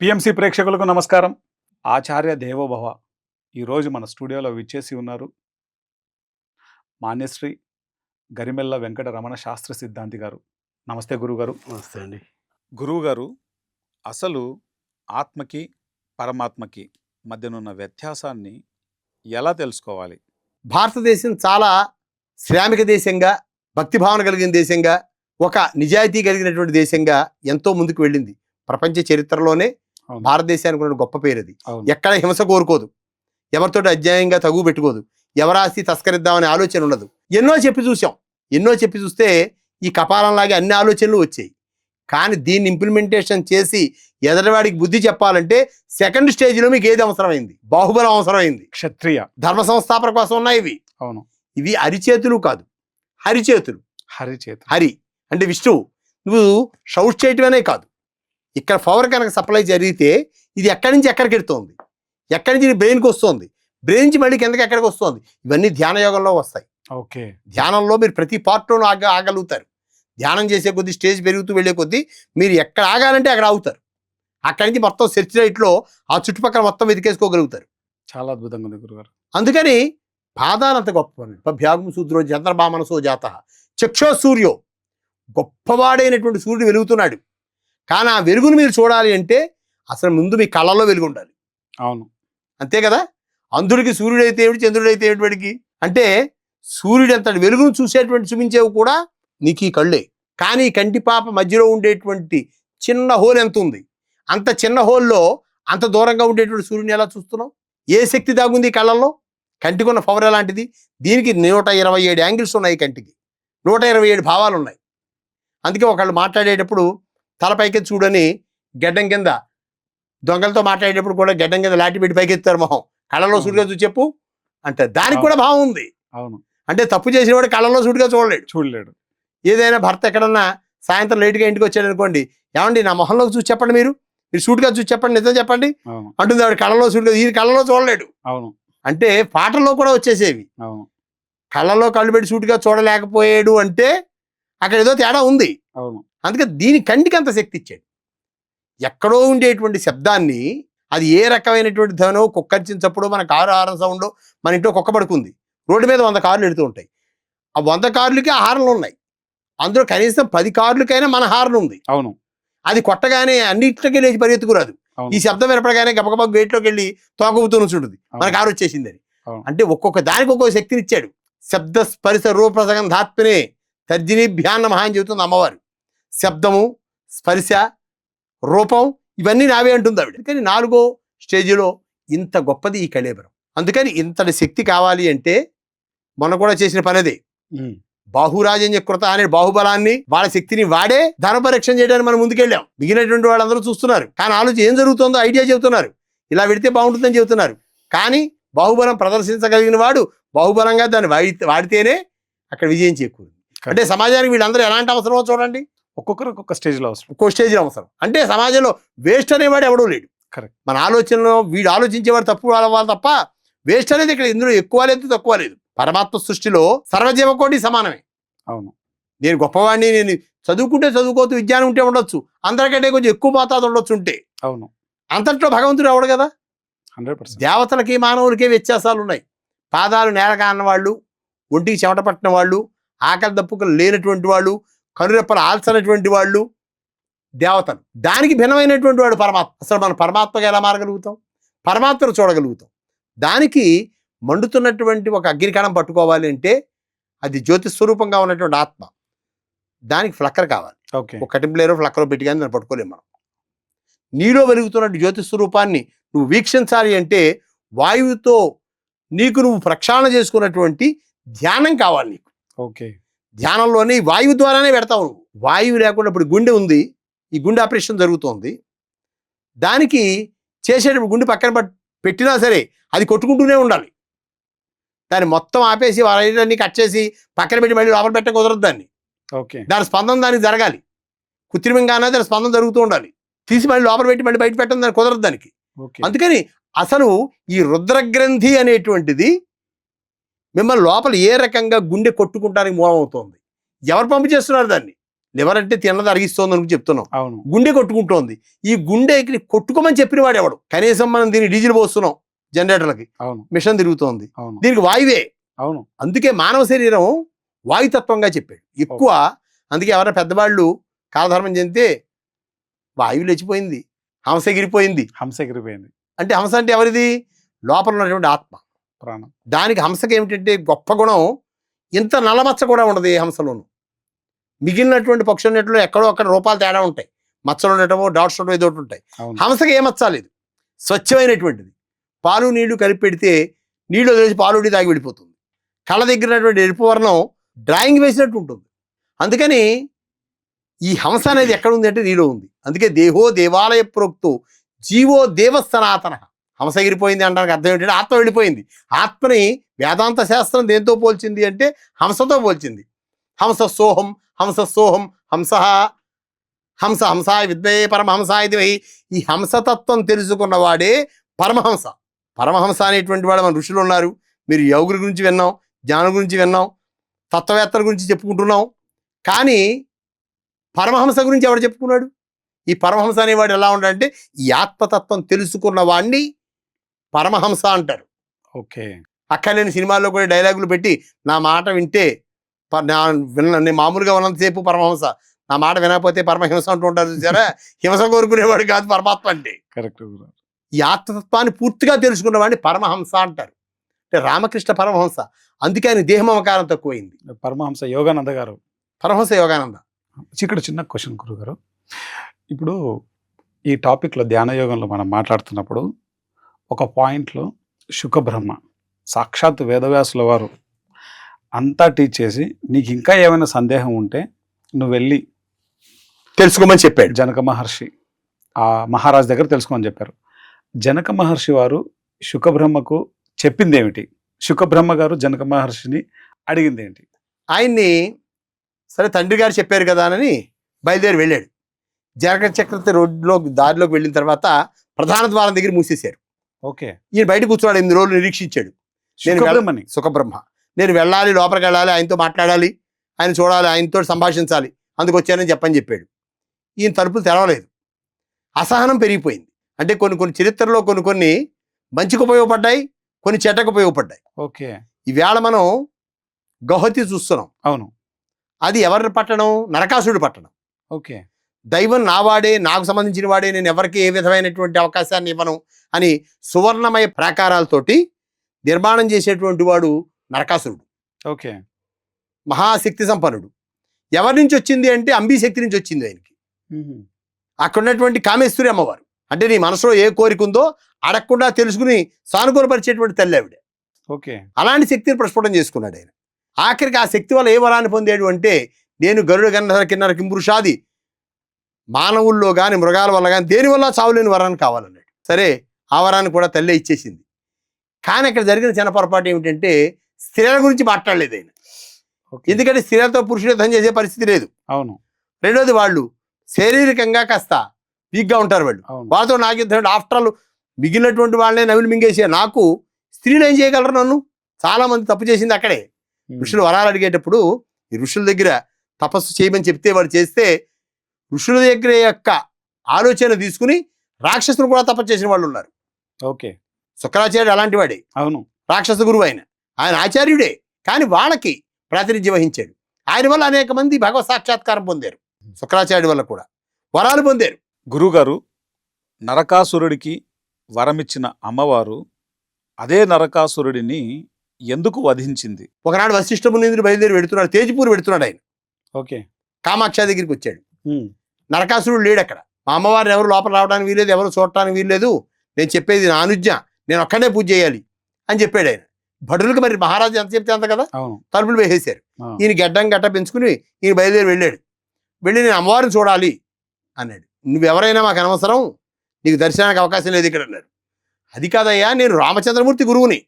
PMC ప్రేక్షకులకు నమస్కారం. ఆచార్య దేవోభవ ఈరోజు మన స్టూడియోలో విచ్చేసి ఉన్నారు మాన్యశ్రీ గరిమెల్ల వెంకట రమణ శాస్త్ర సిద్ధాంతి గారు. నమస్తే గురుగారు. నమస్తే అండి. గురువుగారు అసలు ఆత్మకి పరమాత్మకి మధ్యనున్న వ్యత్యాసాన్ని ఎలా తెలుసుకోవాలి? భారతదేశం చాలా శ్రామిక దేశంగా భక్తి భావన కలిగిన దేశంగా ఒక నిజాయితీ కలిగినటువంటి దేశంగా ఎంతో ముందుకు వెళ్ళింది. ప్రపంచ చరిత్రలోనే. భారతదేశానికి ఉన్న గొప్ప పేరు అది. ఎక్కడ హింస కోరుకోదు. ఎవరితోటి అధ్యాయంగా తగు పెట్టుకోదు. ఎవరాస్తి తస్కరిద్దామనే ఆలోచన ఉండదు. ఎన్నో చెప్పి చూసాం. ఎన్నో చెప్పి చూస్తే ఈ కపాలంలాగే అన్ని ఆలోచనలు వచ్చాయి. కానీ దీన్ని ఇంప్లిమెంటేషన్ చేసి ఎదటివాడికి బుద్ధి చెప్పాలంటే సెకండ్ స్టేజ్లో మీకు ఏది అవసరమైంది? బాహుబలం అవసరమైంది. క్షత్రియ. ధర్మ సంస్థాపన కోసం ఉన్నాయి ఇవి. అవును. ఇవి అరిచేతులు కాదు. హరిచేతులు. హరిచేత హరి. అంటే విష్ణువు. నువ్వు షౌట్ చేయటమనే కాదు. ఇక్కడ పవర్ కనుక సప్లై జరిగితే ఇది ఎక్కడి నుంచి ఎక్కడికి వెళ్తోంది ఎక్కడి నుంచి బ్రెయిన్కి వస్తుంది? బ్రెయిన్ నుంచి మళ్ళీ కిందకి ఎక్కడికి వస్తుంది? ఇవన్నీ ధ్యాన యోగంలో వస్తాయి. ఓకే. ధ్యానంలో మీరు ప్రతి పార్ట్లోనూ ఆగ ఆగలుగుతారు. ధ్యానం చేసే కొద్దీ స్టేజ్ పెరుగుతూ వెళ్ళే కొద్దీ మీరు ఎక్కడ ఆగాలంటే అక్కడ ఆగుతారు. అక్కడి నుంచి మొత్తం సెర్చ్ రైట్లో ఆ చుట్టుపక్కల మొత్తం వెతికేసుకోగలుగుతారు. చాలా అద్భుతంగా ఉంది గురుగారు. అందుకని పాదాలంత గొప్ప భ్యాగం సూద్రో చంద్రబామనసో జాత. చక్షో సూర్యో గొప్పవాడైనటువంటి సూర్యుడు వెలుగుతున్నాడు. కానీ ఆ వెలుగును మీరు చూడాలి అంటే అసలు ముందు మీ కళ్ళలో వెలుగు ఉండాలి అవును. అంతే కదా? అంధుడికి సూర్యుడైతే ఏమిటి? చంద్రుడైతే ఏమిటివాడికి అంటే సూర్యుడు ఎంత వెలుగును చూసేటువంటి చూపించేవి కూడా నీకు ఈ కళ్ళే. కానీ ఈ కంటి పాప మధ్యలో ఉండేటువంటి చిన్న హోల్ ఎంత ఉంది? అంత చిన్న హోల్లో అంత దూరంగా ఉండేటువంటి సూర్యుని ఎలా చూస్తున్నావు? ఏ శక్తి దాగుంది కళ్ళల్లో? కంటికి ఉన్న పవర్ ఎలాంటిది? దీనికి నూట ఇరవై ఏడు యాంగిల్స్ ఉన్నాయి కంటికి. నూట ఇరవై ఏడు భావాలు ఉన్నాయి అందుకే ఒకళ్ళు మాట్లాడేటప్పుడు తలపైకి చూడని గడ్డం కింద దొంగలతో మాట్లాడేటప్పుడు కూడా గడ్డం కింద లాటి పెట్టి పైకెత్తారు మొహం. కళ్ళలో సూటిగా చూసి చెప్పు అంటే దానికి కూడా భావం ఉంది. అవును. అంటే తప్పు చేసిన వాడు కళ్ళలో సూటిగా చూడలేడు. చూడలేడు. ఏదైనా భర్త ఎక్కడన్నా సాయంత్రం లేట్గా ఇంటికి వచ్చాడు అనుకోండి ఏమండి నా మొహంలోకి చూసి చెప్పండి మీరు. మీరు సూటిగా చూసి చెప్పండి నిజం చెప్పండి. అంటుంది ఆవిడ కళ్ళలో సూటిగా ఈ కళ్ళలో చూడలేడు. అవును. అంటే పాటల్లో కూడా వచ్చేసేవి. అవును. కళ్ళలో కళ్ళు పెట్టి సూటిగా చూడలేకపోయాడు అంటే అక్కడ ఏదో తేడా ఉంది. అవును. అందుకే దీని కంటికి అంత శక్తి ఇచ్చాడు ఎక్కడో ఉండేటువంటి శబ్దాన్ని అది ఏ రకమైనటువంటి ధనో కుక్కర్చించప్పుడు మన కారు హారన్ సౌండ్ మన ఇంట్లో కుక్క పడుకుంది. రోడ్డు మీద వంద కార్లు ఎడుతూ ఉంటాయి. ఆ వంద కార్లకి హార్న్లు ఉన్నాయి. అందులో కనీసం పది కార్లకైనా మన హార్న్ ఉంది. అవును. అది కొట్టగానే అన్నింటికి లేచి పరిగెత్తుకురాదు. ఈ శబ్దం వినపడగానే గబగబా గేట్లోకి వెళ్ళి తోకబుతూ నుంచుంటుంది మన. కారు వచ్చేసిందని అవును. అంటే ఒక్కొక్క దానికి ఒక్కొక్క శక్తిని ఇచ్చాడు. శబ్ద స్పరిశ రూపసగంధాత్మనే తర్జిని భ్యాన్న మహా అని చెబుతుంది అమ్మవారు. శబ్దము స్పర్శ రూపం ఇవన్నీ నావే అంటుంది ఆవిడ. అందుకని నాలుగో స్టేజిలో ఇంత గొప్పది ఈ కళేబరం. అందుకని ఇంతటి శక్తి కావాలి అంటే మొన్న కూడా చేసిన పనదే. బాహురాజన్య కృత అనే బాహుబలాన్ని వాళ్ళ శక్తిని వాడే ధన పరీక్ష చేయడానికి మనం ముందుకెళ్ళాం. మిగిలినటువంటి వాళ్ళందరూ చూస్తున్నారు. కానీ ఆలోచన ఏం జరుగుతుందో ఐడియా చెబుతున్నారు. ఇలా పెడితే బాగుంటుందని చెబుతున్నారు. కానీ బాహుబలం ప్రదర్శించగలిగిన వాడు బాహుబలంగా దాన్ని వాడి వాడితేనే అక్కడ విజయం చేకూరుంది. అంటే సమాజానికి వీళ్ళందరూ ఎలాంటి అవసరమో చూడండి. ఒక్కొక్కరు ఒక్కొక్క స్టేజ్లో అవసరం. ఒక్కో స్టేజ్లో అవసరం. అంటే సమాజంలో వేస్ట్ అనేవాడు ఎవడూ లేడు. Correct. మన ఆలోచనలో వీడు ఆలోచించేవాడు తప్పు వాళ్ళు తప్ప వేస్ట్ అనేది ఇక్కడ ఇందులో ఎక్కువ లేదు తక్కువ లేదు. పరమాత్మ సృష్టిలో సర్వజీవకోటి సమానమే. అవును. నేను గొప్పవాడిని నేను చదువుకుంటే చదువుకోవచ్చు విజ్ఞానం ఉంటే ఉండొచ్చు అందరికంటే కొంచెం ఎక్కువ మోతాదు ఉండొచ్చు ఉంటే. అవును. అంతట్లో భగవంతుడు అవడు కదా? Hundred percent. దేవతలకి మానవులకి వ్యత్యాసాలు ఉన్నాయి. పాదాలు నేల కాన్న వాళ్ళు ఒంటికి చెమట పట్టిన వాళ్ళు ఆకలి దప్పుకలు లేనటువంటి వాళ్ళు కనురెప్పలు ఆల్చనటువంటి వాళ్ళు దేవతలు. దానికి భిన్నమైనటువంటి వాడు పరమాత్మ. అసలు మనం పరమాత్మగా ఎలా మారగలుగుతాం? పరమాత్మను చూడగలుగుతాం. దానికి మండుతున్నటువంటి ఒక అగ్నికణం పట్టుకోవాలి అంటే అది జ్యోతి స్వరూపంగా ఉన్నటువంటి ఆత్మ. దానికి ఫ్లక్కర్ కావాలి. ఓకే. ఒక కటింపులేరో ఫ్లక్కరో పెట్టి కానీ దాన్ని పట్టుకోలేం మనం. నీలో వెలుగుతున్న జ్యోతి స్వరూపాన్ని నువ్వు వీక్షించాలి అంటే వాయువుతో నీకు నువ్వు ప్రక్షాళన చేసుకున్నటువంటి ధ్యానం కావాలి నీకు. ఓకే. ధ్యానంలోనే వాయువు ద్వారానే పెడతావు నువ్వు. వాయువు లేకుండా ఇప్పుడు గుండె ఉంది. ఈ గుండె ఆపరేషన్ జరుగుతోంది. దానికి చేసేటప్పుడు గుండె పక్కన పట్- పెట్టినా సరే అది కొట్టుకుంటూనే ఉండాలి. దాన్ని మొత్తం ఆపేసి వాళ్ళని కట్ చేసి పక్కన పెట్టి మళ్ళీ లోపల పెట్ట కుదరదు దాన్ని. ఓకే. దాని స్పందన దానికి జరగాలి. కృత్రిమంగానే దాని స్పందన జరుగుతూ ఉండాలి. తీసి మళ్ళీ లోపల పెట్టి మళ్ళీ బయట పెట్టడం దానికి కుదరదు దానికి. ఓకే. అందుకని అసలు ఈ రుద్రగ్రంథి అనేటువంటిది మిమ్మల్ని లోపల ఏ రకంగా గుండె కొట్టుకుంటానికి మూలమవుతోంది ఎవరు పంపు చేస్తున్నారు దాన్ని? లివర్ అంటే తిన్నది అరిగిస్తోంది అని చెప్తున్నాం. అవును. గుండె కొట్టుకుంటోంది. ఈ గుండెకి కొట్టుకోమని చెప్పిన వాడు ఎవడు? కనీసం మనం దీనికి డీజిల్ పోస్తున్నాం జనరేటర్లకి. అవును. మిషన్ తిరుగుతోంది. అవును. దీనికి వాయువే. అవును. అందుకే మానవ శరీరం వాయుతత్వంగా చెప్పాడు. ఎక్కువ అందుకే ఎవరైనా పెద్దవాళ్ళు కాలధర్మం చెందితే వాయువు లేచిపోయింది. హంస ఎగిరిపోయింది. హంస ఎగిరిపోయింది. అంటే హంస అంటే ఎవరిది? లోపల ఉన్నటువంటి ఆత్మ. ప్రాణం. దానికి హంసకి ఏమిటంటే గొప్ప గుణం ఇంత నల్లమచ్చ కూడా ఉండదు ఏ హంసలోను. మిగిలినటువంటి పక్షులన్నిటిలో ఎక్కడో అక్కడ రూపాలు తేడా ఉంటాయి. మచ్చలు ఉండటమో డాట్స్ ఉండటం ఏదో ఒకటి ఉంటాయి. హంసకి ఏ మచ్చ లేదు స్వచ్ఛమైనటువంటిది. పాలు నీళ్ళు కలిపి పెడితే నీళ్ళు వదిలేసి పాలు ఉడి తాగి వెళ్ళిపోతుంది. కళ్ళ దగ్గర ఉన్నటువంటి ఎరుపు వర్ణం డ్రాయింగ్ వేసినట్టు ఉంటుంది. అందుకని ఈ హంస అనేది ఎక్కడ ఉంది అంటే నీలో ఉంది. అందుకే దేహో దేవాలయ ప్రోక్తో జీవో దేవస్థనాతన హంస ఎగిరిపోయింది అనడానికి అర్థం ఏంటంటే ఆత్మ వెళ్ళిపోయింది. ఆత్మని వేదాంత శాస్త్రం దేంతో పోల్చింది అంటే హంసతో పోల్చింది. హంస సోహం హంస సోహం హంస హంస హంసాయ విద్మయే పరమహంసాయ దివై ఈ హంసతత్వం తెలుసుకున్నవాడే పరమహంస. పరమహంస అనేటువంటి వాడు మన ఋషులు ఉన్నారు. మీరు యోగుల గురించి విన్నాం జ్ఞానం గురించి విన్నాం తత్వవేత్తల గురించి చెప్పుకుంటున్నాం. కానీ పరమహంస గురించి ఎవడు చెప్పుకున్నాడు? ఈ పరమహంస అనేవాడు ఎలా ఉండాలంటే ఈ ఆత్మతత్వం తెలుసుకున్న వాడిని పరమహంస అంటారు. ఓకే. అక్కర్లేని సినిమాల్లో కూడా డైలాగులు పెట్టి నా మాట వింటే నా విన్న నేను మామూలుగా ఉన్నంతసేపు పరమహంస నా మాట వినకపోతే పరమహింస అంటూ ఉంటారు చూసారా? హింస కోరుకునేవాడు కాదు పరమాత్మ అంటే కరెక్ట్ ఈ ఆత్మతత్వాన్ని పూర్తిగా తెలుసుకున్న వాడిని పరమహంస అంటారు. అంటే రామకృష్ణ పరమహంస అందుకే ఆయన దేహమమకారం తక్కువైంది. పరమహంస యోగానంద గారు. పరమహంస యోగానంద. ఇక్కడ చిన్న క్వశ్చన్ గురుగారు. ఇప్పుడు ఈ టాపిక్లో ధ్యాన యోగంలో మనం మాట్లాడుతున్నప్పుడు ఒక పాయింట్లో శుకబ్రహ్మ సాక్షాత్ వేదవ్యాసుల వారు అంతా టీచ్ చేసి నీకు ఇంకా ఏమైనా సందేహం ఉంటే నువ్వు వెళ్ళి తెలుసుకోమని చెప్పాడు. జనక మహర్షి ఆ మహారాజ్ దగ్గర తెలుసుకోమని చెప్పారు. జనక మహర్షి వారు శుకబ్రహ్మకు చెప్పింది ఏమిటి శుకబ్రహ్మ గారు జనక మహర్షిని అడిగింది ఏంటి ఆయన్ని సరే తండ్రి గారు చెప్పారు కదా అని బయలుదేరి వెళ్ళాడు. జనక చక్రవర్తి రోడ్లో దారిలోకి వెళ్ళిన తర్వాత ప్రధాన ద్వారం దగ్గర మూసేశారు. ఓకే. ఈయన బయట కూర్చోవాడు ఎనిమిది రోజులు నిరీక్షించాడు. నేను సుఖబ్రహ్మ. నేను వెళ్ళాలి లోపలికి వెళ్ళాలి ఆయనతో మాట్లాడాలి ఆయన చూడాలి ఆయనతో సంభాషించాలి అందుకు వచ్చానని చెప్పని చెప్పాడు. ఈయన తలుపులు తెరవలేదు. అసహనం పెరిగిపోయింది. అంటే కొన్ని కొన్ని చరిత్రలో కొన్ని కొన్ని మంచికి ఉపయోగపడ్డాయి కొన్ని చెడ్డకు ఉపయోగపడ్డాయి. ఓకే. ఈవేళ మనం గౌహతి చూస్తున్నాం. అవును. అది ఎవరి పట్టణం? నరకాసుడి పట్టణం. ఓకే. దైవం నావాడే నాకు సంబంధించిన వాడే నేను ఎవరికి ఏ విధమైనటువంటి అవకాశాన్ని ఇవ్వను అని సువర్ణమయ ప్రాకారాలతోటి నిర్మాణం చేసేటువంటి వాడు నరకాసురుడు. ఓకే. మహాశక్తి సంపన్నుడు. ఎవరి నుంచి వచ్చింది అంటే అంబీ శక్తి నుంచి వచ్చింది ఆయనకి. అక్కడ ఉన్నటువంటి కామేశ్వరి అమ్మవారు. అంటే నీ మనసులో ఏ కోరిక ఉందో అడగకుండా తెలుసుకుని సానుకూలపరిచేటువంటి తల్లి ఆవిడ. ఓకే. అలాంటి శక్తిని ప్రస్ఫుటం చేసుకున్నాడు ఆయన. ఆఖరికి ఆ శక్తి వల్ల ఏ వరాన్ని పొందాడు అంటే నేను గరుడ గంధర కిన్నర కింపురుషాది మానవుల్లో కానీ మృగాల వల్ల కానీ దేని వల్ల చావులేని వరాన్ని కావాలన్నాడు. సరే ఆ వరాన్ని కూడా తల్లే ఇచ్చేసింది. కానీ అక్కడ జరిగిన చిన్న పొరపాటు ఏమిటంటే స్త్రీల గురించి మాట్లాడలేదు ఆయన. ఎందుకంటే స్త్రీలతో పురుషులు యుద్ధం చేసే పరిస్థితి లేదు. అవును. రెండోది వాళ్ళు శారీరకంగా కాస్త వీక్గా ఉంటారు వాళ్ళు. వాళ్ళతో నాకు యుద్ధం ఆఫ్టర్ ఆల్ మిగిలినటువంటి వాళ్ళనే నవిలు మింగేసే నాకు స్త్రీలు ఏం చేయగలరు నన్ను? చాలా మంది తప్పు చేసింది అక్కడే. ఋషులు వరాలు అడిగేటప్పుడు ఈ ఋషుల దగ్గర తపస్సు చేయమని చెప్తే వాడు చేస్తే ఋషుల దగ్గర యొక్క ఆలోచన తీసుకుని రాక్షసులు కూడా తపస్సు చేసిన వాళ్ళు ఉన్నారు. ఓకే. శుక్రాచార్యుడు అలాంటి వాడే. అవును. రాక్షస గురువు ఆయన. ఆయన ఆచార్యుడే. కానీ వాళ్ళకి ప్రాతినిధ్యం వహించాడు. ఆయన వల్ల అనేక మంది భగవత్ సాక్షాత్కారం పొందారు. శుక్రాచార్యుడి వల్ల కూడా. వరాలు పొందారు. గురుగారు నరకాసురుడికి వరమిచ్చిన అమ్మవారు అదే నరకాసురుడిని ఎందుకు వధించింది? ఒకనాడు వశిష్ఠ మునీంద్రుడు బయలుదేరి పెడుతున్నాడు తేజపూర్ పెడుతున్నాడు ఆయన. ఓకే. కామాక్ష దగ్గరికి వచ్చాడు. నరకాసురుడు లేడు అక్కడ మా అమ్మవారిని ఎవరు లోపల రావడానికి వీల్లేదు ఎవరు చూడటానికి వీల్లేదు. నేను చెప్పేది నా అనుజ్ఞ నేను ఒక్కడే పూజ చేయాలి అని చెప్పాడు ఆయన. భటులకు మరి మహారాజు ఎంత చెప్తే అంత కదా? తలుపులు వేసేశారు. ఈయన గడ్డం గట్ట పెంచుకుని ఈయన బయలుదేరి వెళ్ళాడు. వెళ్ళి నేను అమ్మవారిని చూడాలి అన్నాడు. నువ్వెవరైనా మాకు అనవసరం నీకు దర్శనానికి అవకాశం లేదు ఇక్కడ అన్నాడు. అది కాదయ్యా నేను రామచంద్రమూర్తి గురువుని.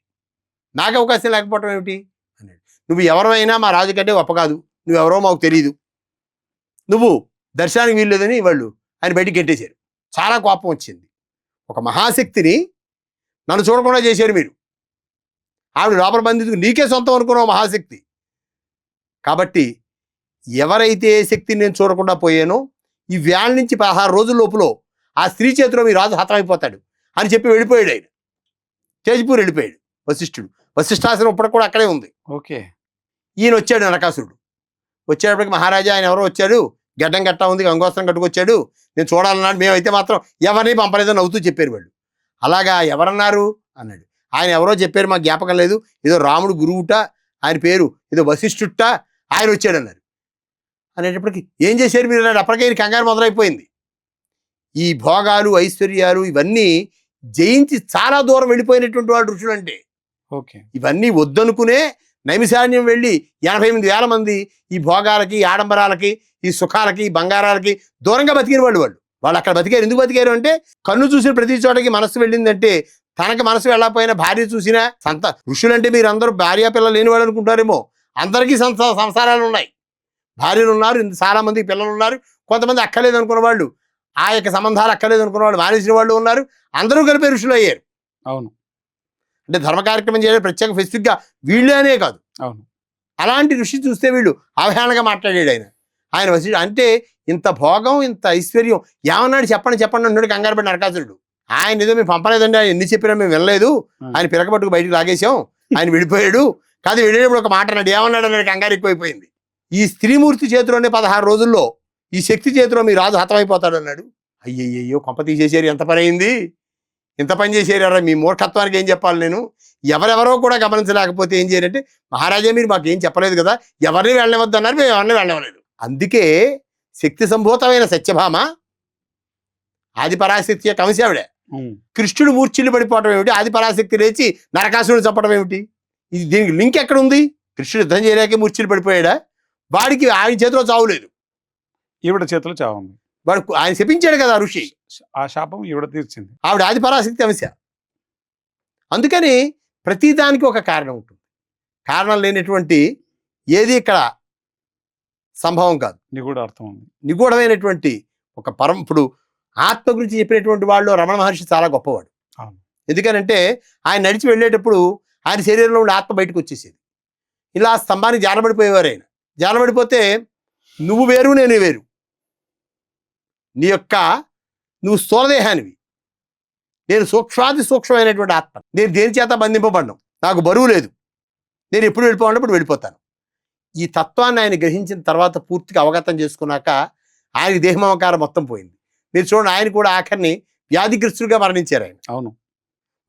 నాకు అవకాశం లేకపోవటం ఏమిటి? అన్నాడు. నువ్వు ఎవరైనా మా రాజు కంటే గొప్ప కాదు. నువ్వెవరో మాకు తెలియదు నువ్వు దర్శనానికి వీల్లేదని వాళ్ళు ఆయన బయటికి గెట్టేశారు చాలా కోపం వచ్చింది. ఒక మహాశక్తిని నన్ను చూడకుండా చేశారు మీరు. ఆవిడ లోపల బంధించుకు నీకే సొంతం అనుకున్నావు మహాశక్తి. కాబట్టి ఎవరైతే ఏ శక్తిని నేను చూడకుండా పోయానో ఈ వేళ నుంచి పదహారు రోజుల లోపల ఆ స్త్రీ చేతిలో మీ రాజు హతమైపోతాడు అని చెప్పి వెళ్ళిపోయాడు ఆయన. తేజ్పూర్ వెళ్ళిపోయాడు వశిష్ఠుడు. వశిష్ఠాశ్రమం ఇప్పటికి కూడా అక్కడే ఉంది. ఓకే. ఈయన వచ్చాడు నరకాసురుడు వచ్చేటప్పటికి మహారాజా ఆయన ఎవరో వచ్చాడు గడ్డం గట్టా ఉంది గంగోస్త్రం కట్టుకొచ్చాడు. నేను చూడాలన్నాడు మేమైతే మాత్రం ఎవరిని పంపలేదో నవ్వుతూ చెప్పారు వాళ్ళు. అలాగా ఎవరన్నారు? అన్నాడు. ఆయన ఎవరో చెప్పారు మాకు జ్ఞాపకం లేదు. ఏదో రాముడు గురువుట ఆయన పేరు ఏదో వశిష్ఠుట్ట ఆయన వచ్చాడు అన్నారు అనేటప్పటికి ఏం చేశారు మీరు అన్నాడు. అప్పటికే ఈయన కంగారు మొదలైపోయింది. ఈ భోగాలు ఐశ్వర్యాలు ఇవన్నీ జయించి చాలా దూరం వెళ్ళిపోయినటువంటి వాళ్ళు ఋషులు అంటే ఓకే. ఇవన్నీ వద్దనుకునే నైమిశాన్యం వెళ్ళి ఎనభై ఎనిమిది వేల మంది ఈ భోగాలకి ఆడంబరాలకి ఈ సుఖాలకి బంగారాలకి దూరంగా బతికిన వాళ్ళు వాళ్ళు. వాళ్ళు అక్కడ బతికారు. ఎందుకు బతికారు అంటే కన్ను చూసిన ప్రతి చోటకి మనసు వెళ్ళిందంటే తనకి మనసు వెళ్ళకపోయినా భార్య చూసినా సంత ఋషులంటే మీరు అందరూ భార్య పిల్లలు లేని వాళ్ళు అనుకుంటారేమో. అందరికీ సంస సంసారాలు ఉన్నాయి. భార్యలు ఉన్నారు చాలామంది పిల్లలు ఉన్నారు. కొంతమంది అక్కర్లేదు అనుకున్న వాళ్ళు ఆ యొక్క సంబంధాలు అక్కర్లేదు అనుకున్న వాళ్ళు మానేసిన వాళ్ళు ఉన్నారు. అందరూ కలిపే ఋషులు అయ్యారు అవును. అంటే ధర్మ కార్యక్రమం చేయడం ప్రత్యేక స్పెసిఫిక్గా వీళ్ళే అనే కాదు. అవును. అలాంటి ఋషి చూస్తే వీళ్ళు అవహేళనగా మాట్లాడాడు ఆయన. ఆయన వసి అంటే ఇంత భోగం ఇంత ఐశ్వర్యం ఏమన్నాడు చెప్పండి చెప్పండి అన్నాడు కంగారు పడి నరకాసురుడు. ఆయన ఏదో మేము పంపలేదండి ఆయన ఎన్ని చెప్పినా మేము వినలేదు. ఆయన పిరకబట్టుకు బయటికి లాగేశాం ఆయన వెళ్ళిపోయాడు కాదు వెళ్ళేటప్పుడు ఒక మాట అన్నాడు ఏమన్నాడు అన్నాడు కంగారు ఎక్కువైపోయింది. ఈ స్త్రీమూర్తి చేతిలోనే పదహారు రోజుల్లో ఈ శక్తి చేతిలో మీ రాజు హతమైపోతాడు అన్నాడు. అయ్యయ్యో కొంప తీసేసారు ఎంత పని అయింది ఇంత పని చేసేరారా? మీ మూర్ఖత్వానికి ఏం చెప్పాలి నేను? ఎవరెవరో కూడా గమనించలేకపోతే ఏం చేయాలంటే మహారాజా మీరు మాకు ఏం చెప్పలేదు కదా ఎవరిని వెళ్ళవద్దు అన్నారు మేము ఎవరిని వెళ్ళవలేదు అందుకే శక్తి సంభూతమైన సత్యభామ ఆది పరాశక్తి యొక్క అంశ ఆవిడ. ఉమ్. కృష్ణుడు మూర్ఛిల్లు పడిపోవటం ఏమిటి? ఆది పరాశక్తి లేచి నరకాసురుడు చంపడం ఏమిటి? ఇది దీనికి లింక్ ఎక్కడ ఉంది కృష్ణుడు యుద్ధం చేయలేకే మూర్ఛిల్లు పడిపోయాడా? వాడికి ఆయన చేతిలో చావులేదు ఈవిడ చేతిలో చావుంది వాడు ఆయన శపించాడు కదా ఋషి. ఆ శాపం ఈవిడ తీర్చింది. ఆవిడ ఆది పరాశక్తి అంశ. అందుకని ప్రతిదానికి ఒక కారణం ఉంటుంది. కారణం లేనటువంటి ఏది ఇక్కడ సంభవం కాదు. నిగూఢ అర్థం ఉంది నిగూఢమైనటువంటి ఒక పరం ఇప్పుడు ఆత్మ గురించి చెప్పినటువంటి వాళ్ళు రమణ మహర్షి చాలా గొప్పవాడు. ఎందుకనంటే ఆయన నడిచి వెళ్ళేటప్పుడు ఆయన శరీరంలో ఉండే ఆత్మ బయటకు వచ్చేసేది. ఇలా స్తంభానికి జారబడిపోయేవారు ఆయన. జారబడిపోతే నువ్వు వేరు నేను వేరు. నీ యొక్క నువ్వు స్థూలదేహానివి నేను సూక్ష్మాతి సూక్ష్మమైనటువంటి ఆత్మ. నేను దేని చేత బంధింపబడ్డం నాకు బరువు లేదు. నేను ఎప్పుడు వెళ్ళిపోవాలంటే ఇప్పుడు వెళ్ళిపోతాను. ఈ తత్వాన్ని ఆయన గ్రహించిన తర్వాత పూర్తిగా అవగతం చేసుకున్నాక ఆయనకి దేహమమకారం మొత్తం పోయింది. మీరు చూడండి ఆయన కూడా ఆఖరిని వ్యాధిగ్రస్తుడిగా మరణించారు ఆయన. అవును.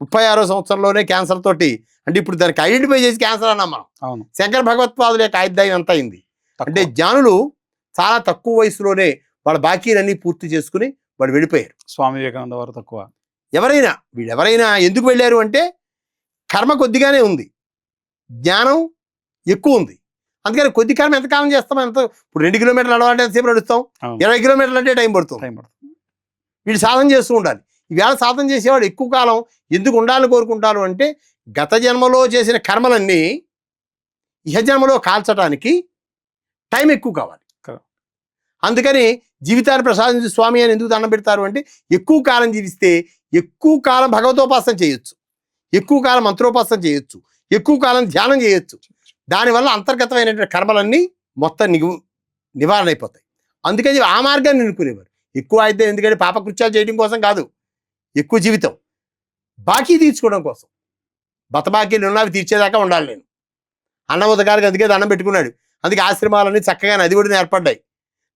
ముప్పై ఆరో సంవత్సరంలోనే క్యాన్సర్ తోటి అంటే ఇప్పుడు దానికి ఐడెంటిఫై చేసి క్యాన్సర్ అన్నాం మనం. అవును. శంకర భగవత్పాదుల యొక్క ఆయుర్దాయం ఎంత అయింది. అంటే జ్ఞానులు చాలా తక్కువ వయసులోనే వాళ్ళ బాకీలన్నీ పూర్తి చేసుకుని వాళ్ళు వెళ్ళిపోయారు. స్వామి వివేకానంద వారు తక్కువ. ఎవరైనా వీళ్ళు ఎవరైనా ఎందుకు వెళ్ళారు అంటే కర్మ కొద్దిగానే ఉంది. జ్ఞానం ఎక్కువ ఉంది. అందుకని కొద్ది కర్మ ఎంతకాలం చేస్తాం? ఎంత? ఇప్పుడు రెండు కిలోమీటర్లు నడవాలంటే ఎంతసేపు నడుస్తాం. ఇరవై కిలోమీటర్లు అంటే టైం పడుతుంది. టైం పడుతుంది. వీళ్ళు సాధన చేస్తూ ఉండాలి. ఈవేళ సాధన చేసేవాడు ఎక్కువ కాలం ఎందుకు ఉండాలని కోరుకుంటారు అంటే గత జన్మలో చేసిన కర్మలన్నీ ఇహ జన్మలో కాల్చడానికి టైం ఎక్కువ కావాలి. అందుకని జీవితాన్ని ప్రసాదించి స్వామి అని ఎందుకు దండం పెడతారు అంటే ఎక్కువ కాలం జీవిస్తే ఎక్కువ కాలం భగవతోపాసన చేయొచ్చు. ఎక్కువ కాలం మంత్రోపాసన చేయొచ్చు. ఎక్కువ కాలం ధ్యానం చేయొచ్చు. దానివల్ల అంతర్గతమైనటువంటి కర్మలన్నీ మొత్తం నిగు నివారణ అయిపోతాయి. అందుకని ఆ మార్గాన్ని ఎన్నుకునేవారు. ఎక్కువ అయితే ఎందుకంటే పాపకృత్యాలు చేయడం కోసం కాదు. ఎక్కువ జీవితం. బాకీ తీర్చుకోవడం కోసం. బత బాకీలు ఉన్నవి తీర్చేదాకా ఉండాలి నేను. అన్నం గారికి అందుకే దండం పెట్టుకున్నాడు. అందుకే ఆశ్రమాలన్నీ చక్కగా నది కూడా ఏర్పడ్డాయి.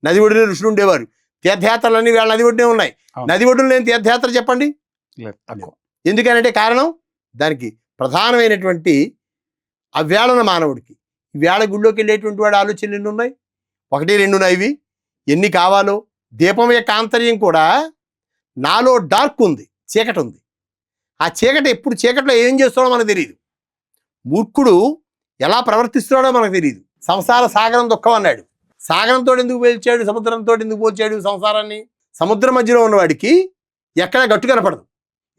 నది ఒడిని ఋషులు ఉండేవారు. తీర్థయాత్రలన్నీ వీళ్ళ నది ఒడినే ఉన్నాయి. నది ఒడ్డున లేని తీర్థయాత్ర చెప్పండి? ఎందుకనంటే కారణం? దానికి ప్రధానమైనటువంటి అవ్యాళన మానవుడికి. వేళ గుళ్ళోకి వెళ్ళేటువంటి వాడు ఆలోచనలు ఎన్ని ఉన్నాయి? ఒకటి రెండు ఉన్నాయి ఇవి. ఎన్ని కావాలో? దీపం యొక్క ఆంతర్యం కూడా నాలో డార్క్ ఉంది చీకటి ఉంది. ఆ చీకటి ఎప్పుడు చీకట్లో ఏం చేస్తాడో మనకు తెలియదు మూర్ఖుడు ఎలా ప్రవర్తిస్తున్నాడో మనకు తెలియదు సంసార సాగరం దుఃఖం అన్నాడు. సాగరంతో ఎందుకు పోల్చాడు? సముద్రంతో ఎందుకు పోల్చాడు సంసారాన్ని? సముద్రం మధ్యలో ఉన్నవాడికి ఎక్కడ గట్టు కనపడదు.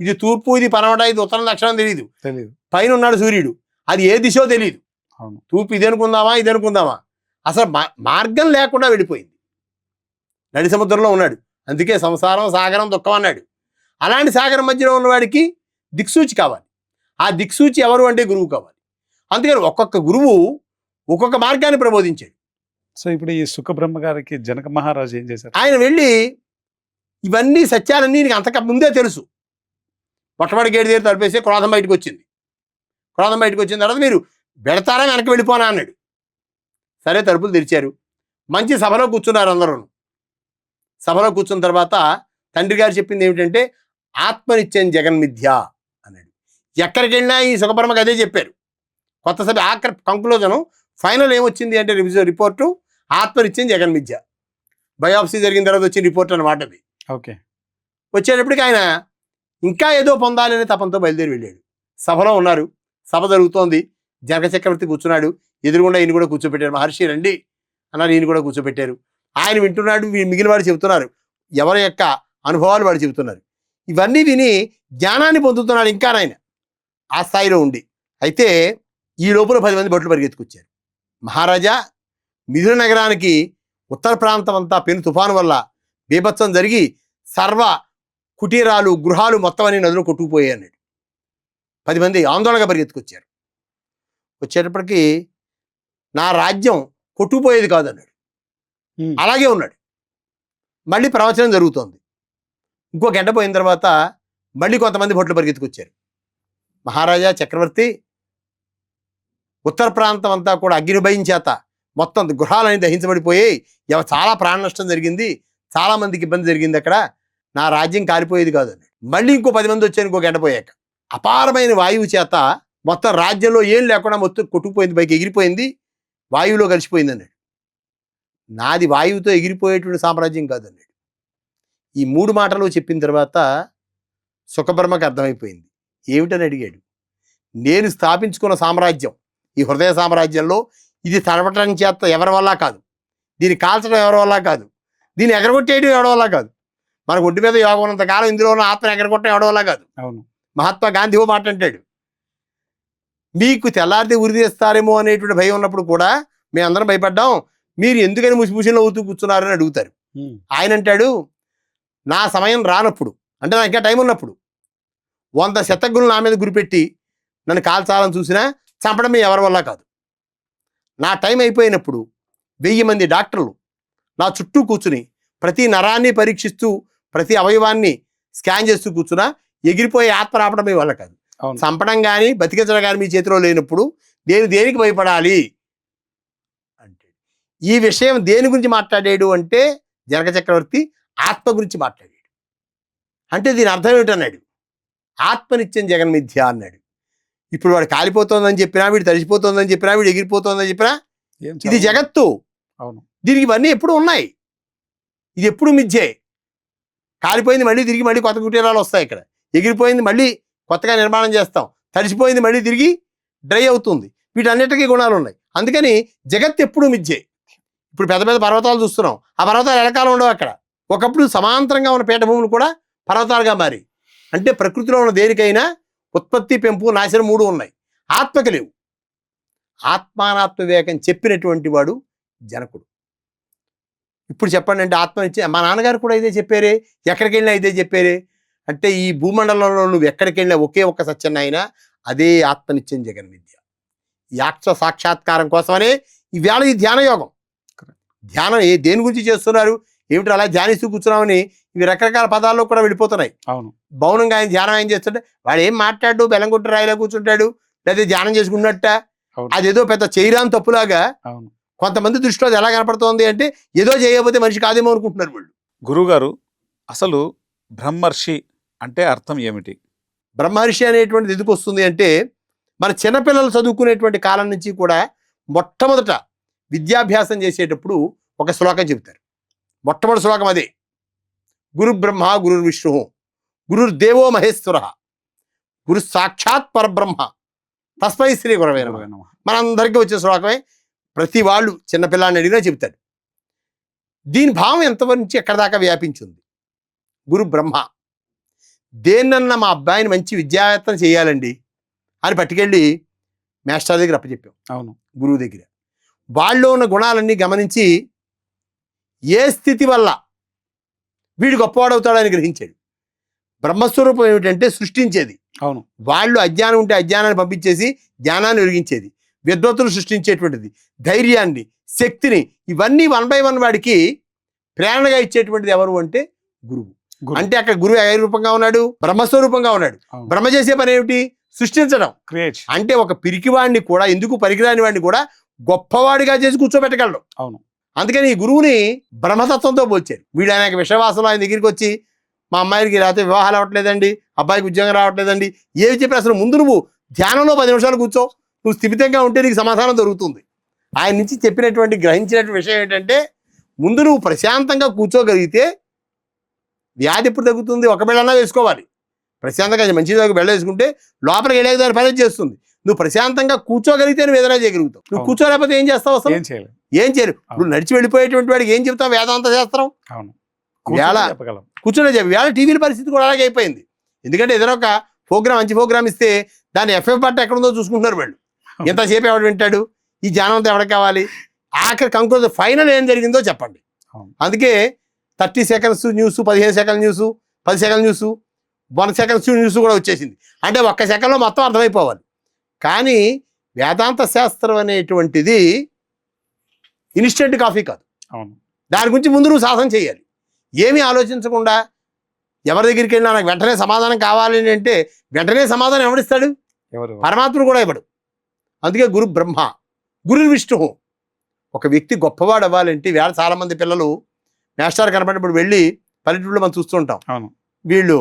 ఇది తూర్పు ఇది పనమట ఇది ఉత్తరం దక్షిణం తెలియదు తెలియదు పైన ఉన్నాడు సూర్యుడు. అది ఏ దిశో తెలియదు అవును. తూర్పు ఇది అనుకుందామా ఇది అనుకుందామా? అసలు మార్గం లేకుండా వెళ్ళిపోయింది. నడి సముద్రంలో ఉన్నాడు. అందుకే సంసారం సాగరం దుఃఖం అన్నాడు. అలాంటి సాగరం మధ్యలో ఉన్నవాడికి దిక్సూచి కావాలి. ఆ దిక్సూచి ఎవరు అంటే గురువు కావాలి. అందుకని ఒక్కొక్క గురువు ఒక్కొక్క మార్గాన్ని ప్రబోధించాడు. సో ఇప్పుడు ఈ సుఖబ్రహ్మ గారికి జనక మహారాజు ఏం చేశారు? ఆయన వెళ్ళి ఇవన్నీ సత్యాలన్నీ నీకు అంతక ముందే తెలుసు. పొట్టబడి గేడి దగ్గర తడిపేసి క్రోధం బయటకు వచ్చింది. క్రోధం బయటకు వచ్చిన తర్వాత మీరు పెడతారా వెనక్కి వెళ్ళిపోనా అన్నాడు. సరే తలుపులు తెరిచారు. మంచి సభలో కూర్చున్నారు అందరూ సభలో కూర్చున్న తర్వాత తండ్రి గారు చెప్పింది ఏమిటంటే ఆత్మనిత్యం జగన్మిథ్య అన్నాడు. ఎక్కడికి వెళ్ళినా ఈ సుఖపరమకి అదే చెప్పారు. కొత్త సభ ఆఖరి కంక్లూజను ఫైనల్ ఏమొచ్చింది అంటే రివిజన్ రిపోర్టు ఆత్మనిత్యం జగన్మిథ్య బయోప్సీ జరిగిన తర్వాత వచ్చిన రిపోర్ట్ అనమాట అది. ఓకే. వచ్చేటప్పటికి ఆయన ఇంకా ఏదో పొందాలనే తపంతో బయలుదేరి వెళ్ళాడు. సభలో ఉన్నారు. సభ జరుగుతోంది. జనక చక్రవర్తి కూర్చున్నాడు. ఎదురుగుండా ఈయన కూడా కూర్చోబెట్టారు. మహర్షి రండి అన్నారు. ఈయన కూడా కూర్చోబెట్టారు. ఆయన వింటున్నాడు. మిగిలిన వాడు చెబుతున్నారు. ఎవరి యొక్క అనుభవాలు వాడు చెబుతున్నారు. ఇవన్నీ విని జ్ఞానాన్ని పొందుతున్నాడు ఇంకా ఆయన. ఆ స్థాయిలో ఉండి. అయితే ఈ లోపల పది మంది బొట్లు పరిగెత్తుకొచ్చారు. మహారాజా మిథున నగరానికి ఉత్తర ప్రాంతం అంతా పెను తుఫాను వల్ల బీభత్సం జరిగి సర్వ కుటీరాలు గృహాలు మొత్తం అన్ని నదిలో కొట్టుకుపోయాయి అన్నాడు. పది మంది ఆందోళనగా పరిగెత్తుకొచ్చారు. వచ్చేటప్పటికి నా రాజ్యం కొట్టుకుపోయేది కాదు అన్నాడు ఉమ్. అలాగే ఉన్నాడు. మళ్ళీ ప్రవచనం జరుగుతోంది. ఇంకో గంట పోయిన తర్వాత మళ్ళీ కొంతమంది భట్లు పరిగెత్తుకొచ్చారు. మహారాజా చక్రవర్తి ఉత్తర ప్రాంతం అంతా కూడా అగ్నిభయం చేత మొత్తం గృహాలన్నీ దహించబడిపోయాయి ఎవ- చాలా ప్రాణ నష్టం జరిగింది చాలా మందికి ఇబ్బంది జరిగింది అక్కడ. నా రాజ్యం కాలిపోయేది కాదు మళ్ళీ ఇంకో పది మంది వచ్చారు ఇంకో గంట పోయాక. అపారమైన వాయువు చేత మొత్తం రాజ్యంలో ఏం లేకుండా మొత్తం కొట్టుకుపోయింది పైకి ఎగిరిపోయింది వాయువులో కలిసిపోయింది అన్నాడు నాది వాయువుతో ఎగిరిపోయేటువంటి సామ్రాజ్యం కాదు అన్నాడు ఈ మూడు మాటలు చెప్పిన తర్వాత సుఖబ్రహ్మకు అర్థమైపోయింది. ఏమిటని అడిగాడు? నేను స్థాపించుకున్న సామ్రాజ్యం ఈ హృదయ సామ్రాజ్యంలో ఇది తడపటం చేత ఎవరి వల్ల కాదు. దీన్ని కాల్చడం ఎవరి వల్ల కాదు. దీన్ని ఎగరగొట్టేయడం ఎవరి వల్ల కాదు. మనకు ఒడ్డు మీద యోగం ఉన్నంత కాలం ఇందులో ఉన్న ఆత్మ ఎగరగొట్టడం ఎవరి వల్ల కాదు. అవును. మహాత్మా గాంధీ ఓ మాట అంటాడు. మీకు తెల్లారితే ఉరి తీస్తారేమో అనేటువంటి భయం ఉన్నప్పుడు కూడా మేమందరం భయపడ్డాం. మీరు ఎందుకని ముసిముసిలో ఊతూ కూర్చున్నారని అడుగుతారు. ఆయన అంటాడు నా సమయం రానప్పుడు అంటే నాకు ఇంకా టైం ఉన్నప్పుడు వంద శతజ్ఞులు నా మీద గురిపెట్టి నన్ను కాల్చాలని చూసినా చంపడం ఎవరి వల్ల కాదు. నా టైం అయిపోయినప్పుడు వెయ్యి మంది డాక్టర్లు నా చుట్టూ కూర్చుని ప్రతి నరాన్ని పరీక్షిస్తూ ప్రతి అవయవాన్ని స్కాన్ చేస్తూ కూర్చున్నా ఎగిరిపోయే ఆత్మ రావడం మీ వల్ల కాదు అవును. చంపడం కానీ బతికించడం కానీ మీ చేతిలో లేనప్పుడు నేను దేనికి భయపడాలి? అంటే ఈ విషయం దేని గురించి మాట్లాడాడు అంటే జనక చక్రవర్తి ఆత్మ గురించి మాట్లాడాడు. అంటే దీని అర్థం ఏమిటన్నాడు? ఆత్మనిత్యం జగన్మిథ్య అన్నాడు. ఇప్పుడు వాడు కాలిపోతోందని చెప్పినా వీడు తడిసిపోతోందని చెప్పినా వీడు ఎగిరిపోతోందని చెప్పినా ఇది జగత్తు. అవును. దీనికి ఇవన్నీ ఎప్పుడు ఉన్నాయి. ఇది ఎప్పుడు మిథ్యే. కాలిపోయింది మళ్ళీ తిరిగి మళ్ళీ కొత్త కుటీరాలు వస్తాయి ఇక్కడ. ఎగిరిపోయింది మళ్ళీ కొత్తగా నిర్మాణం చేస్తాం. తడిసిపోయింది మళ్ళీ తిరిగి డ్రై అవుతుంది. వీటన్నిటికీ గుణాలు ఉన్నాయి. అందుకని జగత్ ఎప్పుడు మిథ్యే. ఇప్పుడు పెద్ద పెద్ద పర్వతాలు చూస్తున్నాం. ఆ పర్వతాలు ఎలకాలం ఉండవు అక్కడ. ఒకప్పుడు సమాంతరంగా ఉన్న పీఠభూములు కూడా పర్వతాలుగా మారి. అంటే ప్రకృతిలో ఉన్న దేనికైనా ఉత్పత్తి పెంపు నాశనం మూడు ఉన్నాయి. ఆత్మకి లేవు. ఆత్మానాత్మ వివేకం చెప్పినటువంటి వాడు జనకుడు. ఇప్పుడు చెప్పండి అంటే ఆత్మ ఇచ్చే మా నాన్నగారు కూడా ఇదే చెప్పారే ఎక్కడికి వెళ్ళినా ఇదే చెప్పారే. అంటే ఈ భూమండలంలో నువ్వు ఎక్కడికి వెళ్ళినా ఒకే ఒక్క సత్యం అయినా అదే ఆత్మనిత్యం జగన్ విద్య ఆత్మ సాక్షాత్కారం కోసమనే ఈవేళ ఈ ధ్యాన యోగం ధ్యానం ఏ దేని గురించి చేస్తున్నారు? ఏమిటి అలా ధ్యానిస్తూ కూర్చున్నామని ఇవి రకరకాల పదాల్లో కూడా వెళ్ళిపోతున్నాయి అవును. మౌనంగా ఆయన ధ్యానం ఏం చేస్తుంటే వాడు ఏం మాట్లాడు బెల్లంగుట్ట రాయిలా కూర్చుంటాడు లేదా ధ్యానం చేసుకున్నట్ట? అవును. అదేదో పెద్ద చేయరాని తప్పులాగా అవును. కొంతమంది దృష్టిలో అది ఎలా కనపడుతోంది అంటే ఏదో చేయకపోతే మనిషి కాదేమో అనుకుంటున్నారు వాళ్ళు. గురుగారు అసలు బ్రహ్మర్షి అంటే అర్థం ఏమిటి? బ్రహ్మర్షి అనేటువంటిది ఎందుకు వస్తుంది అంటే మన చిన్నపిల్లలు చదువుకునేటువంటి కాలం నుంచి కూడా మొట్టమొదట విద్యాభ్యాసం చేసేటప్పుడు ఒక శ్లోకం చెబుతారు. మొట్టమొదటి శ్లోకం అదే. గురు బ్రహ్మ గురు విష్ణు గురు దేవో మహేశ్వర గురు సాక్షాత్ పరబ్రహ్మ. తస్మై శ్రీ గురవే. మనందరికీ వచ్చే శ్లోకమే ప్రతి వాళ్ళు చిన్నపిల్లాన్ని అడిగినా చెబుతాడు. దీని భావం ఎంతవరకు నుంచి ఎక్కడి దాకా వ్యాపించింది? గురు బ్రహ్మ దేన్నన్నా మా అబ్బాయిని మంచి విద్యావేత్తలు చేయాలండి అని పట్టుకెళ్ళి మాస్టర్ దగ్గర అప్పచెప్పాం. అవును. గురువు దగ్గర. వాళ్ళలో ఉన్న గుణాలన్నీ గమనించి ఏ స్థితి వల్ల వీడు గొప్పవాడవుతాడని గ్రహించాడు. బ్రహ్మస్వరూపం ఏమిటంటే సృష్టించేది. అవును. వాళ్ళు అజ్ఞానం ఉంటే అజ్ఞానాన్ని పంపించేసి జ్ఞానాన్ని వెలిగించేది. విద్వత్తులు సృష్టించేటువంటిది. ధైర్యాన్ని శక్తిని ఇవన్నీ వన్ బై వన్ వాడికి ప్రేరణగా ఇచ్చేటువంటిది ఎవరు అంటే గురువు. గురు అంటే అక్కడ గురువు ఏ రూపంగా ఉన్నాడు? బ్రహ్మస్వరూపంగా ఉన్నాడు. బ్రహ్మ చేసే పని ఏమిటి? సృష్టించడం. క్రియేట్ అంటే ఒక పిరికివాడిని కూడా ఎందుకు పనికిరాని వాడిని కూడా గొప్పవాడిగా చేసి కూర్చోబెట్టగలడు. అవును. అందుకని ఈ గురువుని బ్రహ్మతత్వంతో పోల్చారు. వీడు ఆయన విషవాసంలో ఆయన దగ్గరికి వచ్చి మా అమ్మాయికి రాత్రి వివాహాలు అవ్వట్లేదండి అబ్బాయికి ఉద్యోగం రావట్లేదండి ఏవి చెప్పి అసలు ముందు నువ్వు ధ్యానంలో పది నిమిషాలు కూర్చో నువ్వు స్థిమితంగా ఉంటే నీకు సమాధానం దొరుకుతుంది. ఆయన నుంచి చెప్పినటువంటి గ్రహించినటువంటి విషయం ఏంటంటే ముందు నువ్వు ప్రశాంతంగా కూర్చోగలిగితే వ్యాధి ఎప్పుడు తగ్గుతుంది? ఒక బెళ్ళన్నా వేసుకోవాలి. ప్రశాంతంగా మంచిది ఒక బెళ్ళ వేసుకుంటే లోపలికి వెళ్ళేది దాని పని చేస్తుంది. నువ్వు ప్రశాంతంగా కూర్చోగలిగితే నువ్వు ఏదైనా చేయగలుగుతావు. నువ్వు. కూర్చోలేకపోతే ఏం చేస్తావు అసలు? ఏం చేయలేదు ఏం చేయరు ఇప్పుడు నడిచి వెళ్ళిపోయేటువంటి వాడికి ఏం చెప్తాం వేదాంత శాస్త్రం అవును. వేళ కూర్చొని చెప్పి. వేళ టీవీల పరిస్థితి కూడా అలాగే అయిపోయింది. ఎందుకంటే ఏదైనా ఒక ప్రోగ్రామ్ మంచి ప్రోగ్రామ్ ఇస్తే దాని ఎఫ్ఎఫ్ బట్ట ఎక్కడ ఉందో చూసుకుంటున్నారు వాళ్ళు. ఎంతసేపు ఎవడు వింటాడు? ఈ జానంతో ఎవరికి కావాలి? ఆఖరి కంక్లూజన్ ఫైనల్ ఏం జరిగిందో చెప్పండి. అందుకే థర్టీ సెకండ్స్ న్యూస్ పదిహేను సెకండ్ న్యూస్ పది second news one seconds news కూడా వచ్చేసింది. అంటే ఒక్క సెకండ్లో మొత్తం అర్థమైపోవాలి. కానీ వేదాంత శాస్త్రం అనేటువంటిది ఇన్స్టెంట్ కాఫీ కాదు. అవును. దాని గురించి ముందు నువ్వు సాధన చేయాలి. ఏమీ ఆలోచించకుండా ఎవరి దగ్గరికి వెళ్ళినా నాకు వెంటనే సమాధానం కావాలి అంటే వెంటనే సమాధానం ఎవడిస్తాడు? ఎవరు? పరమాత్ముడు కూడా ఇవ్వడు. అందుకే గురు బ్రహ్మ గురు విష్ణు. ఒక వ్యక్తి గొప్పవాడు అవ్వాలంటే వేళ చాలా మంది పిల్లలు మాస్టర్ కనపడినప్పుడు వెళ్ళి పల్లెటూరులో మనం చూస్తుంటాం అవును. వీళ్ళు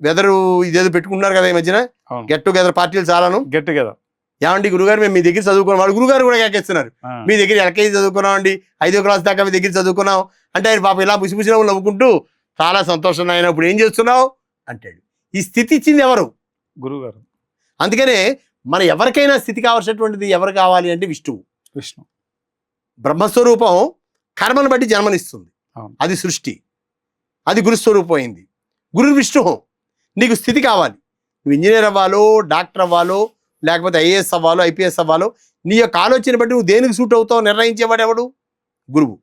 వెదరు ఇదేదో పెట్టుకుంటున్నారు కదా ఈ మధ్యన. గెట్ టుగెదర్ పార్టీలు చాలాను. గెట్ టుగెదర్ ఏమండి గురుగారు మేము మీ దగ్గర చదువుకున్నాం. వాళ్ళు గురుగారు కూడా కేకేస్తున్నారు. మీ దగ్గర ఎల్కేజీ చదువుకున్నాం అండి. ఐదో క్లాస్ దాకా మీ దగ్గర చదువుకున్నాం. అంటే ఆయన పాప ఇలా బుసిబుసి నవ్వులు నవ్వుకుంటూ చాలా సంతోషం ఆయన ఇప్పుడు ఏం చేస్తున్నావు? అంటాడు. ఈ స్థితి ఇచ్చింది ఎవరు? గురువు గారు అందుకనే మన ఎవరికైనా స్థితి కావాల్సినటువంటిది ఎవరు కావాలి అంటే విష్ణువు. విష్ణు. బ్రహ్మస్వరూపం కర్మను బట్టి జన్మనిస్తుంది. అది సృష్టి. అది గురుస్వరూపం అయింది గురు విష్ణు నీకు స్థితి కావాలి. నువ్వు ఇంజనీర్ అవ్వాలో డాక్టర్ అవ్వాలో లేకపోతే ఐఏఎస్ అవ్వాలో ఐపీఎస్ అవ్వాలో నీ యొక్క ఆలోచన బట్టి నువ్వు దేనికి సూట్ అవుతావు నిర్ణయించేవాడు ఎవడు? గురువు.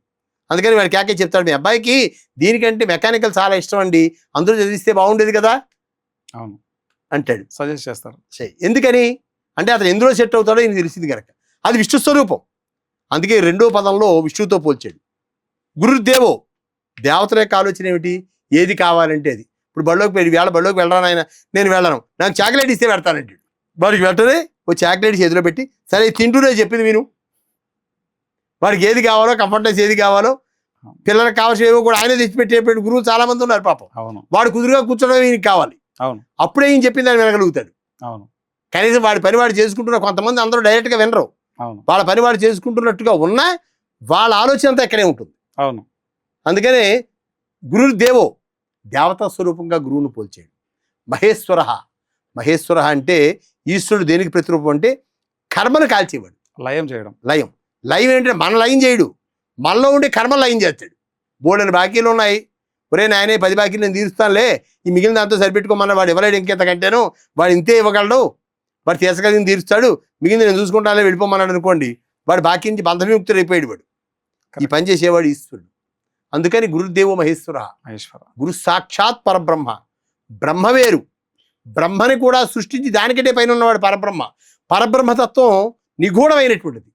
అందుకని వాడు కేకే చెప్తాడు మీ అబ్బాయికి దీనికంటే మెకానికల్ చాలా ఇష్టం అండి. అందరూ చదివిస్తే బాగుండేది కదా? అవును. అంటాడు. సజెస్ట్ చేస్తారు. ఎందుకని? అంటే అతను ఎందులో సెట్ అవుతాడో ఈయన తెలిసింది కనుక. అది విష్ణు స్వరూపం అందుకే రెండో పదంలో విష్ణువుతో పోల్చాడు. గురుదేవో దేవతల యొక్క ఆలోచన ఏమిటి? ఏది కావాలంటే అది. ఇప్పుడు బళ్ళోకి వెళ్ళి వేళ బళ్ళోకి వెళ్ళరాను ఆయన నేను వెళ్ళను. నాకు చాక్లెట్ ఇస్తే పెడతానంటాడు. వాడికి వెంటనే ఓ చాక్లెట్ చేతిలో పెట్టి సరే తింటూనే చెప్పింది విను. వాడికి ఏది కావాలో కంఫర్టెన్స్ ఏది కావాలో పిల్లలకు కావాల్సిన ఏవో కూడా ఆయనే తెచ్చిపెట్టేటువంటి గురువులు చాలా మంది ఉన్నారు పాపం. అవును. వాడు కుదురుగా కూర్చోవడం ఈయనకి కావాలి. అవును. అప్పుడే ఈయన చెప్పింది ఆయన వినగలుగుతాడు. అవును. కనీసం వాడి పని వాడు చేసుకుంటున్న కొంతమంది అందరూ డైరెక్ట్గా వినరు. అవును. వాళ్ళ పని వాడు చేసుకుంటున్నట్టుగా ఉన్నా వాళ్ళ ఆలోచన అంతా ఇక్కడే ఉంటుంది. అవును. అందుకనే గురు దేవో దేవతా స్వరూపంగా గురువును పోల్చాడు మహేశ్వర మహేశ్వర అంటే ఈశ్వరుడు దేనికి ప్రతిరూపం అంటే కర్మను కాల్చేవాడు. లయం చేయడం. లయం. లయం ఏంటంటే మన లయం చేయడు. మనలో ఉండే కర్మ లయం చేస్తాడు. బోడని బాకీలు ఉన్నాయి. ఒరే నాయనే పది బాకీలు నేను తీరుస్తానులే. ఈ మిగిలిన దాంతో సరిపెట్టుకోమన్న వాడు ఇవ్వలేడు ఇంకెంత కంటేను వాడు ఇంతే ఇవ్వగలడు. వాడు తీర్చగలిగింది తీరుస్తాడు. మిగిలింది నేను చూసుకుంటానే వెళ్ళిపోమన్నాడు అనుకోండి వాడు బాకీ నుంచి బంధవిముక్తుడు అయిపోయాడు వాడు. ఈ పని చేసేవాడు ఈశ్వరుడు. అందుకని గురుదేవో మహేశ్వర మహేశ్వర. గురు సాక్షాత్ పరబ్రహ్మ. బ్రహ్మ వేరు. బ్రహ్మని కూడా సృష్టించి దానికంటే పైన ఉన్నవాడు పరబ్రహ్మ. పరబ్రహ్మతత్వం నిగూఢమైనటువంటిది.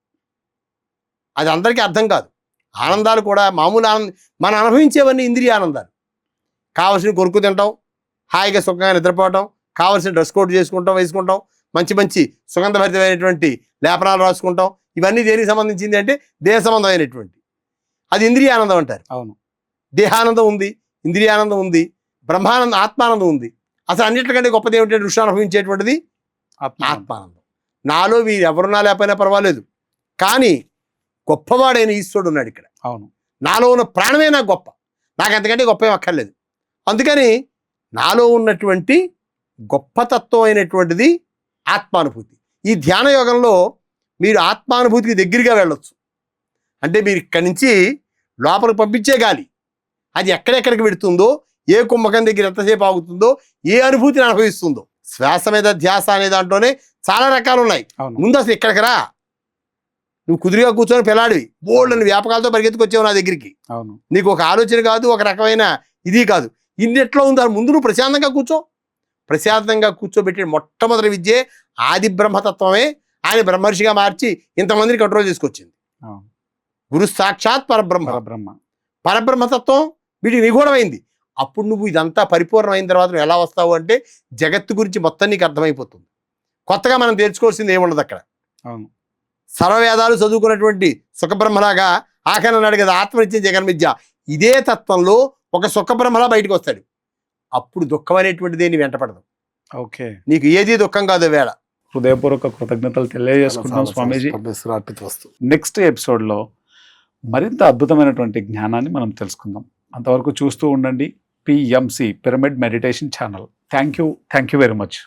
అది అందరికీ అర్థం కాదు. ఆనందాలు కూడా మామూలు ఆనందం మనం అనుభవించేవన్నీ ఇంద్రియ ఆనందాలు. కావలసిన కొరుకు తింటాం హాయిగా సుఖంగా నిద్రపోవటం కావలసిన డ్రెస్ కోడ్ చేసుకుంటాం వేసుకుంటాం మంచి మంచి సుగంధభరితమైనటువంటి లేపనాలు రాసుకుంటాం. ఇవన్నీ దేనికి సంబంధించింది అంటే దేహ సంబంధమైనటువంటి. అది ఇంద్రియ ఆనందం అంటారు. అవును. దేహానందం ఉంది ఇంద్రియానందం ఉంది బ్రహ్మానందం ఆత్మానందం ఉంది. అసలు అన్నిటికంటే గొప్పది ఏమిటంటే ఋషి అనుభవించేటువంటిది ఆత్మ ఆత్మానందం. నాలో వీరు ఎవరున్నా లేకపోయినా పర్వాలేదు. కానీ గొప్పవాడైన ఈశ్వరుడు ఉన్నాడు ఇక్కడ. అవును. నాలో ఉన్న ప్రాణమే నాకు గొప్ప. నాకు అంతకంటే గొప్ప ఏం అక్కర్లేదు. అందుకని నాలో ఉన్నటువంటి గొప్పతత్వం అయినటువంటిది ఆత్మానుభూతి. ఈ ధ్యాన యోగంలో మీరు ఆత్మానుభూతికి దగ్గరగా వెళ్ళొచ్చు. అంటే మీరు ఇక్కడి నుంచి లోపలికి పంపించే గాలి. అది ఎక్కడెక్కడికి పెడుతుందో ఏ కుంభకం దగ్గర ఎంతసేపు ఆగుతుందో ఏ అనుభూతిని అనుభవిస్తుందో. శ్వాస మీద ధ్యాస అనే దాంట్లోనే చాలా రకాలు ఉన్నాయి ముందు అసలు ఇక్కడికి రా. నువ్వు కుదిరిగా కూర్చొని పిల్లాడివి. బోల్డ్ అని వ్యాపకాలతో పరిగెత్తుకొచ్చావు నా దగ్గరికి. అవును. నీకు ఒక ఆలోచన కాదు ఒక రకమైన ఇది కాదు. ఇన్నిట్లో ఉంది దాని ముందు నువ్వు ప్రశాంతంగా కూర్చో. ప్రశాంతంగా కూర్చోబెట్టిన మొట్టమొదటి విద్యే ఆది బ్రహ్మతత్వమే. ఆయన బ్రహ్మర్షిగా మార్చి ఇంతమందిని కంట్రోల్ చేసుకొచ్చింది. గురు సాక్షాత్ పరబ్రహ్మ. పరబ్రహ్మ. పరబ్రహ్మతత్వం వీటికి నిగూఢమైంది. అప్పుడు నువ్వు ఇదంతా పరిపూర్ణమైన తర్వాత నువ్వు ఎలా వస్తావు అంటే జగత్తు గురించి మొత్తం నీకు అర్థమైపోతుంది. కొత్తగా మనం తెలుసుకోవాల్సింది ఏముండదు అక్కడ. అవును. సర్వవేదాలు చదువుకున్నటువంటి సుఖబ్రహ్మలాగా ఆఖరణ అన్నాడు కదా ఆత్మనిత్యం జగన్మిద్య ఇదే తత్వంలో ఒక సుఖబ్రహ్మలా బయటకు వస్తాడు. అప్పుడు దుఃఖం అనేటువంటిది నీ వెంటపడదు. ఓకే. నీకు ఏది దుఃఖం కాదు వేళ. హృదయపూర్వక కృతజ్ఞతలు తెలియజేసుకుంటున్నాం స్వామీజీ. వస్తు నెక్స్ట్ ఎపిసోడ్లో మరింత అద్భుతమైనటువంటి జ్ఞానాన్ని మనం తెలుసుకుందాం. అంతవరకు చూస్తూ ఉండండి. PMC pyramid meditation channel thank you thank you very much